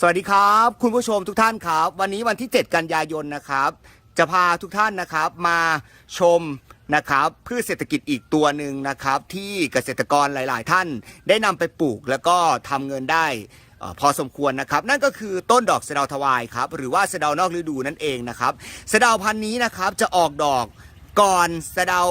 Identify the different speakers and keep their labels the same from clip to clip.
Speaker 1: สวัสดีครับ คุณผู้ชมทุกท่านครับ วันนี้วันที่ 7 กันยายนนะครับ จะพาทุกท่านนะครับมาชมนะครับพืชเศรษฐกิจอีกตัวหนึ่งนะครับ ที่เกษตรกรหลาย ๆ ท่านได้นำไปปลูกแล้วก็ทำเงินได้เอ่อพอสมควรนะครับ นั่นก็คือต้นดอกสะเดาทวายครับหรือว่าสะเดานอกฤดูนั่นเองนะครับสะเดาพันธุ์นี้นะครับจะออกดอกก่อนสะเดา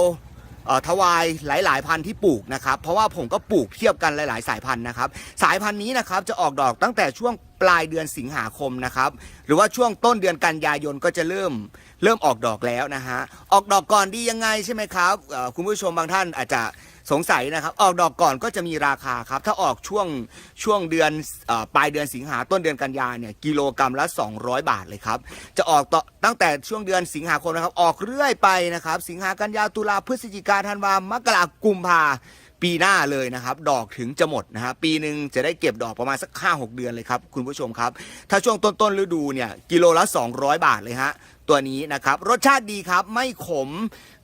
Speaker 1: ทวายหลาย ๆ พันธุ์ที่ปลูกนะครับเพราะว่าผมก็ปลูกเทียบกันหลาย ๆ สายพันธุ์นะครับสายพันธุ์นี้นะครับจะออกดอกตั้งแต่ช่วงปลายเดือนสิงหาคมนะครับหรือว่าช่วงต้นเดือนกันยายนก็จะเริ่มเริ่มออกดอกแล้วนะฮะออกดอกก่อนดียังไงใช่ไหมครับคุณผู้ชมบางท่านอาจจะ สงสัยนะครับ ออกดอกก่อนก็จะมีราคาครับ ถ้าออกช่วงช่วงเดือนออปลายเดือนสิงหาต้นเดือนกันยาเนี่ยกิโลกรรัมละ 200 บาทเลยครับ จะออกต่อตั้งแต่ช่วงเดือนสิงหาคมนะครับ ออกเรื่อยไปนะครับ สิงหากันยาตุลาพฤศจิกาธันวามกรากุมภา ปีหน้าเลยนะครับ ดอกถึงจะหมดนะฮะปีหนึ่งจะได้เก็บดอกประมาณสัก 5-6 เดือนเลยครับ คุณผู้ชมครับ ถ้าช่วงต้นต้นๆฤดูเนี่ยกิโลละ 200 บาทเลยฮะตัวนี้นะครับ รสชาติดีครับ ไม่ขม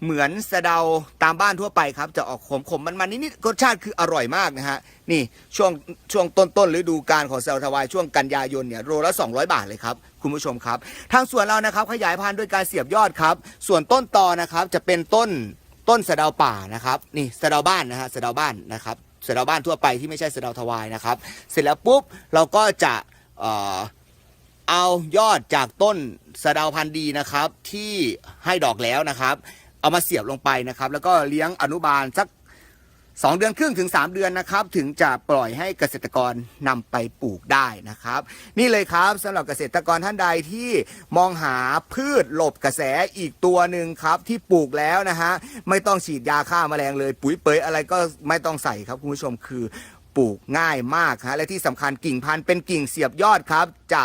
Speaker 1: เหมือนสะเดาตามบ้านทั่วไปครับ จะออกขมขมมันมันนิดๆรสชาติคืออร่อยมากนะฮะนี่ช่วงช่วงต้นต้นๆฤดูกาลของเดาทวายช่วงกันยายนเนี่ยโลละ 200 บาทเลยครับ คุณผู้ชมครับ ทางสวนเรานะครับขยายพันธุ์ด้วยการเสียบยอดครับ ส่วนต้นตอนะครับจะเป็นต้น ต้นสะเดาป่านะครับนี่สะเดาบ้านนะฮะสะเดาบ้านนะครับสะเดาบ้านทั่วไปที่ไม่ใช่สะเดาทวายนะครับ เสร็จแล้วปุ๊บเราก็จะเอ่อเอายอดจากต้นสะเดาพันธุ์ดีนะครับ ที่ให้ดอกแล้วนะครับ เอามาเสียบลงไปนะครับ แล้วก็เลี้ยงอนุบาลสัก 2 เดือนครึ่งถึง 3 เดือนนะครับ ถึงจะปล่อยให้เกษตรกรนำไปปลูกได้นะครับ นี่เลยครับสำหรับเกษตรกรท่านใดที่มองหาพืชหลบกระแสอีกตัวหนึ่งครับ ที่ปลูกแล้วนะฮะไม่ต้องฉีดยาฆ่าแมลงเลย ปุ๋ยเปยอะไรก็ไม่ต้องใส่ครับคุณผู้ชมคือปลูกง่ายมากฮะและที่สำคัญกิ่งพันธุ์เป็นกิ่งเสียบยอดครับ จะ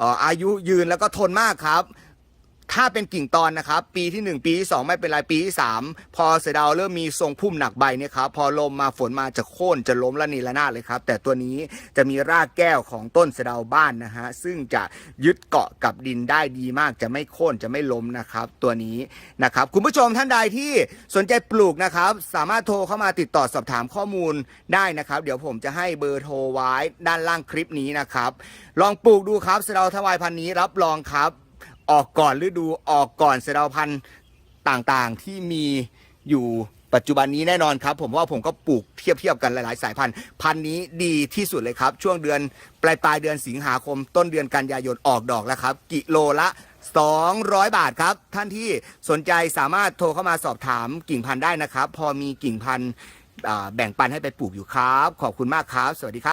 Speaker 1: อออายุยืนแล้วก็ทนมากครับ ถ้าเป็นกิ่งตอนนะครับ ปีที่ 1 ปีที่ 2 ไม่เป็นไร ปีที่ 3 พอเสดาวเริ่มมีทรงพุ่มหนักใบเนี่ยครับพอลมมาฝนมาจะโค่นจะล้มละนีละนาดเลยครับ แต่ตัวนี้จะมีรากแก้วของต้นเสดาวบ้านนะฮะซึ่งจะยึดเกาะกับดินได้ดีมากจะไม่โค่นจะไม่ล้มนะครับ ตัวนี้นะครับคุณผู้ชมท่านใดที่สนใจปลูกนะครับ สามารถโทรเข้ามาติดต่อสอบถามข้อมูลได้นะครับ เดี๋ยวผมจะให้เบอร์โทรไว้ด้านล่างคลิปนี้นะครับลองปลูกดูครับเสดาวทวายพันนี้รับรองครับ ออกก่อนฤดูออกก่อนเสดาพันธุ์ต่างๆที่มีอยู่ปัจจุบันนี้แน่นอนครับ ผมว่าผมก็ปลูกเทียบเทียบๆกันหลาย ๆ สายพันธุ์พันธุ์นี้ดีที่สุดเลยครับ ช่วงเดือนปลายปลายเดือนสิงหาคม ต้นเดือนกันยายนออกดอกแล้วครับ กิโลละ 200 บาทครับ ท่านที่สนใจสามารถโทรเข้ามาสอบถามกิ่งพันธุ์ได้นะครับ พอมีกิ่งพันธุ์แบ่งปันให้ไปปลูกอยู่ครับ ขอบคุณมากครับ สวัสดีครับ